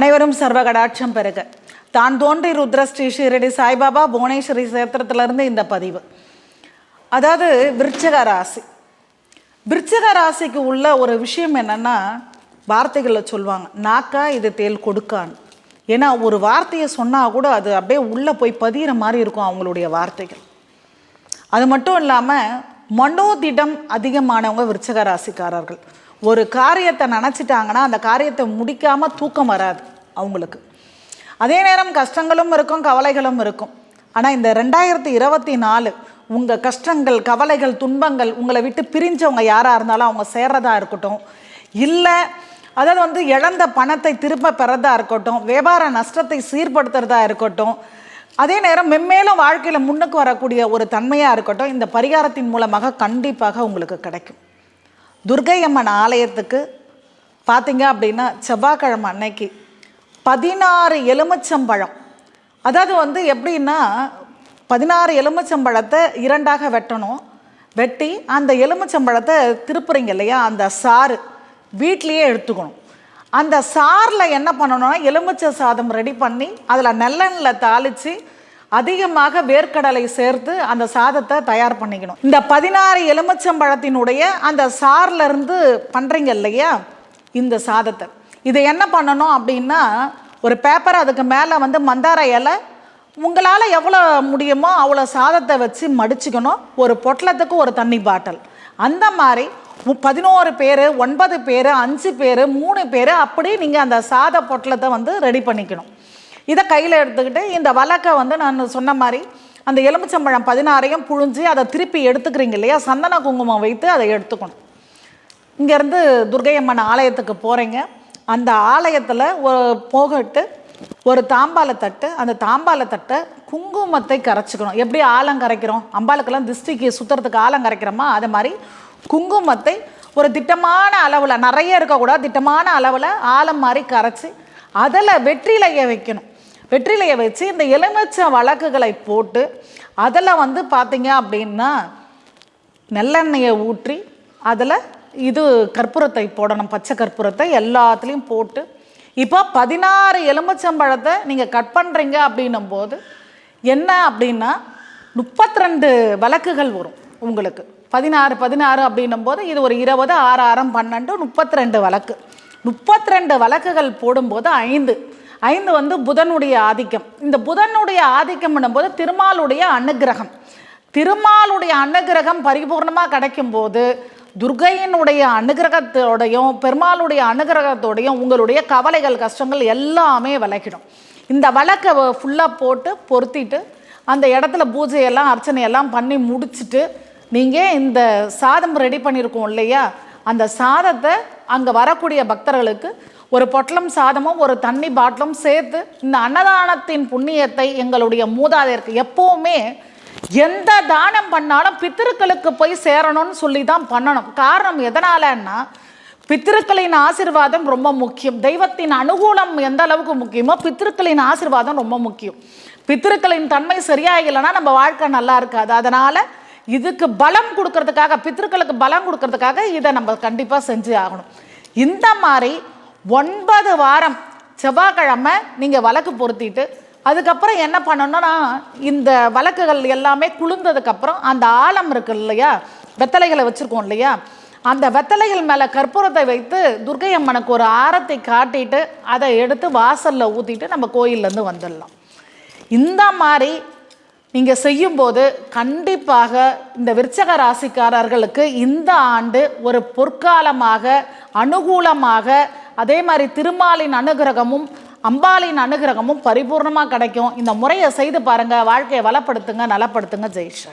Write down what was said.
அனைவரும் சர்வகடாட்சம் பெருக தான் தோன்றி ருத்ர ஸ்ரீ ஷீரடி சாய்பாபா புவனேஸ்வரி சேத்திரத்திலிருந்து இந்த பதிவு. அதாவது விருச்சக ராசி விருச்சக ராசிக்கு உள்ள ஒரு விஷயம் என்னன்னா வார்த்தைகளில் சொல்லுவாங்க நாக்கா இது தேல் கொடுக்கான்னு. ஏன்னா ஒரு வார்த்தையை சொன்னால் கூட அது அப்படியே உள்ளே போய் பதிகிற மாதிரி இருக்கும் அவங்களுடைய வார்த்தைகள். அது மட்டும் இல்லாமல் மனோதிடம் அதிகமானவங்க விருச்சக ராசிக்காரர்கள் ஒரு காரியத்தை நினச்சிட்டாங்கன்னா அந்த காரியத்தை முடிக்காமல் தூக்கம் வராது அவங்களுக்கு. அதே நேரம் கஷ்டங்களும் இருக்கும் கவலைகளும் இருக்கும். ஆனால் இந்த ரெண்டாயிரத்தி இருபத்தி நாலு உங்கள் கஷ்டங்கள் கவலைகள் துன்பங்கள் உங்களை விட்டு பிரிஞ்சவங்க யாராக இருந்தாலும் அவங்க சேர்றதா இருக்கட்டும். இல்லை அதாவது வந்து இழந்த பணத்தை திரும்ப பெறதா இருக்கட்டும் வியாபார நஷ்டத்தை சீர்படுத்துறதா இருக்கட்டும். அதே நேரம் மென்மேலும் வாழ்க்கையில் முன்னுக்கு வரக்கூடிய ஒரு தன்மையாக இருக்கட்டும் இந்த பரிகாரத்தின் மூலமாக கண்டிப்பாக உங்களுக்கு கிடைக்கும். துர்கையம்மன் ஆலயத்துக்கு பார்த்தீங்க அப்படின்னா செவ்வாய்க்கிழமை அன்னைக்கு பதினாறு எலுமிச்சம்பழம். அதாவது வந்து எப்படின்னா பதினாறு எலுமிச்சம்பழத்தை இரண்டாக வெட்டணும். வெட்டி அந்த எலுமிச்சம்பழத்தை திருப்புறீங்க இல்லையா? அந்த சாறு வீட்லேயே எடுத்துக்கணும். அந்த சாரில் என்ன பண்ணணும்னா எலுமிச்சை சாதம் ரெடி பண்ணி அதில் நல்லெண்ணில் தாளித்து அதிகமாக வேர்க்கடலை சேர்த்து அந்த சாதத்தை தயார் பண்ணிக்கணும். இந்த பதினாறு எலுமிச்சம்பழத்தினுடைய அந்த சார்லேருந்து பண்ணுறீங்க இல்லையா? இந்த சாதத்தை. இதை என்ன பண்ணணும் அப்படின்னா ஒரு பேப்பர் அதுக்கு மேலே வந்து மந்தார இலை உங்களால் எவ்வளோ முடியுமோ அவ்வளோ சாதத்தை வச்சு மடிச்சுக்கணும். ஒரு பொட்டலத்துக்கு ஒரு தண்ணி பாட்டில். அந்த மாதிரி பதினோரு பேர் ஒன்பது பேர் அஞ்சு பேர் மூணு பேர் அப்படி நீங்கள் அந்த சாத பொட்டலத்தை வந்து ரெடி பண்ணிக்கணும். இதை கையில் எடுத்துக்கிட்டு இந்த வழக்கை வந்து நான் சொன்ன மாதிரி அந்த எலுமிச்சம்பழம் பதினாறையும் புழிஞ்சு அதை திருப்பி எடுத்துக்கிறீங்க இல்லையா? சந்தன குங்குமம் வைத்து அதை எடுத்துக்கணும். இங்கேருந்து துர்கையம்மன் ஆலயத்துக்கு போகிறீங்க அந்த ஆலயத்தில் போகட்டு ஒரு தாம்பால தட்டு அந்த தாம்பால தட்டை குங்குமத்தை கரைச்சிக்கணும். எப்படி ஆலம் கரைக்கிறோம்? அம்பாளுக்கெல்லாம் திஷ்டிக்கு சுற்றுறதுக்கு ஆலம் கரைக்கிறோமா? அது மாதிரி குங்குமத்தை ஒரு திட்டமான அளவில் நிறைய இருக்கக்கூடாது திட்டமான அளவில் ஆலம் மாதிரி கரைச்சி அதில் வெற்றிலையை வைக்கணும். வெற்றிலையை வச்சு இந்த எலுமிச்ச வழக்குகளை போட்டு அதில் வந்து பார்த்தீங்க அப்படின்னா நெல்லெண்ணெயை ஊற்றி அதில் இது கற்பூரத்தை போடணும் பச்சை கற்பூரத்தை எல்லாத்துலேயும் போட்டு. இப்போ பதினாறு எலுமிச்சம்பழத்தை நீங்கள் கட் பண்ணுறீங்க அப்படின்னும் போது என்ன அப்படின்னா முப்பத்திரெண்டு வழக்குகள் வரும் உங்களுக்கு. பதினாறு பதினாறு அப்படின்னும் போது இது ஒரு இருபது ஆறு ஆறம் பன்னெண்டு முப்பத்தி ரெண்டு வழக்கு. முப்பத்தி ரெண்டு வழக்குகள் போடும்போது ஐந்து. ஐந்து வந்து புதனுடைய ஆதிக்கம். இந்த புதனுடைய ஆதிக்கம் போது திருமாலுடைய அனுக்கிரகம் திருமாலுடைய அனுகிரகம் பரிபூர்ணமாக கிடைக்கும் போது துர்கையினுடைய அனுகிரகத்தோடையும் பெருமாளுடைய அனுகிரகத்தோடையும் உங்களுடைய கவலைகள் கஷ்டங்கள் எல்லாமே விளக்கிடும் இந்த வழக்கை ஃபுல்லாக போட்டு பொருத்திட்டு அந்த இடத்துல பூஜையெல்லாம் அர்ச்சனையெல்லாம் பண்ணி முடிச்சுட்டு நீங்கள் இந்த சாதம் ரெடி பண்ணியிருக்கோம் இல்லையா? அந்த சாதத்தை அங்கே வரக்கூடிய பக்தர்களுக்கு ஒரு பொட்டலம் சாதமும் ஒரு தண்ணி பாட்டிலும் சேர்த்து இந்த அன்னதானத்தின் புண்ணியத்தை எங்களுடைய மூதாதையருக்கு எப்போவுமே எந்த தானம் பண்ணாலும் பித்திருக்களுக்கு போய் சேரணும்னு சொல்லி தான் பண்ணணும். காரணம் எதனாலன்னா பித்திருக்களின் ஆசீர்வாதம் ரொம்ப முக்கியம். தெய்வத்தின் அனுகூலம் எந்த அளவுக்கு முக்கியமோ பித்திருக்களின் ஆசிர்வாதம் ரொம்ப முக்கியம். பித்திருக்களின் தன்மை சரியாகலைன்னா நம்ம வாழ்க்கை நல்லா இருக்காது. அதனால இதுக்கு பலம் கொடுக்கறதுக்காக பித்திருக்களுக்கு பலம் கொடுக்கறதுக்காக இதை நம்ம கண்டிப்பாக செஞ்சு ஆகணும். இந்த மாதிரி ஒன்பது வாரம் செவ்வாய்க்கிழமை நீங்கள் வழக்கு பொருத்திட்டு அதுக்கப்புறம் என்ன பண்ணணும்னா இந்த வழக்குகள் எல்லாமே குளிர்ந்ததுக்கப்புறம் அந்த ஆழம் இருக்கு இல்லையா? வெத்தலைகளை வச்சுருக்கோம் இல்லையா? அந்த வெத்தலைகள் மேலே கற்பூரத்தை வைத்து துர்க்கை அம்மனுக்கு ஒரு ஆரத்தை காட்டிட்டு அதை எடுத்து வாசலில் ஊற்றிட்டு நம்ம கோயில்லேருந்து வந்துடலாம். இந்த மாதிரி நீங்கள் செய்யும்போது கண்டிப்பாக இந்த விருச்சக ராசிக்காரர்களுக்கு இந்த ஆண்டு ஒரு பொற்காலமாக அனுகூலமாக அதே மாதிரி திருமாலின் அனுகிரகமும் அம்பாலின் அனுகிரகமும் பரிபூர்ணமாக கிடைக்கும். இந்த முறையை செய்து பாருங்கள் வாழ்க்கையை வளப்படுத்துங்க நலப்படுத்துங்க. ஜெய்ஷா